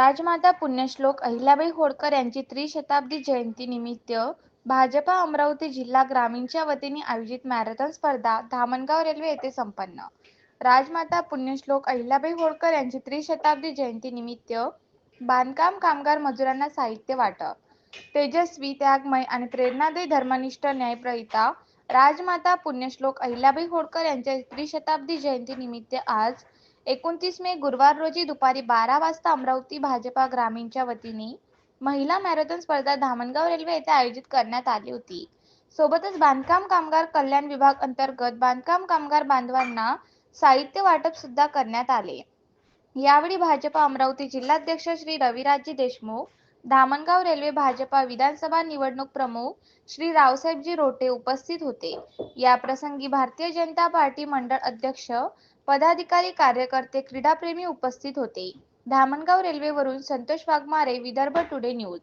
राजमाता पुण्यश्लोक अहिल्याबाई होळकर यांची त्रिशताब्दी जयंती निमित्त भाजपा अमरावती जिल्हा ग्रामीणच्या वतीने आयोजित मॅरेथॉन स्पर्धा धामणगाव रेल्वे येथे संपन्न. राजमाता पुण्यश्लोक अहिल्याबाई होळकर यांची त्रिशताब्दी जयंती निमित्त बांधकाम कामगार मजुरांना साहित्य वाटप तेजस्वी त्यागमय आणि प्रेरणादायी धर्मनिष्ठ न्यायप्रयिता राजमाता पुण्यश्लोक अहिल्याबाई होळकर यांच्या त्रिशताब्दी जयंती निमित्त आज एकोणतीस मे गुरुवार रोजी दुपारी बारा वाजता अमरावती भाजपा ग्रामीणच्या वतीने महिला मॅरेथॉन स्पर्धा धामणगाव रेल्वे येथे आयोजित करण्यात आली होती. सोबतच बांधकाम कामगार कल्याण विभाग अंतर्गत बांधकाम कामगार बांधवांना साहित्य वाटप सुद्धा करण्यात आले. यावेळी भाजपा अमरावती जिल्हाध्यक्ष श्री रविराजजी देशमुख धामणगाव रेल्वे भाजपा विधानसभा निवडणूक प्रमुख श्री रावसाहेबजी रोटे उपस्थित होते. या प्रसंगी भारतीय जनता पार्टी मंडळ अध्यक्ष पदाधिकारी कार्यकर्ते क्रीडाप्रेमी उपस्थित होते. धामणगाव रेल्वेवरून संतोष वाघमारे विदर्भ टुडे न्यूज.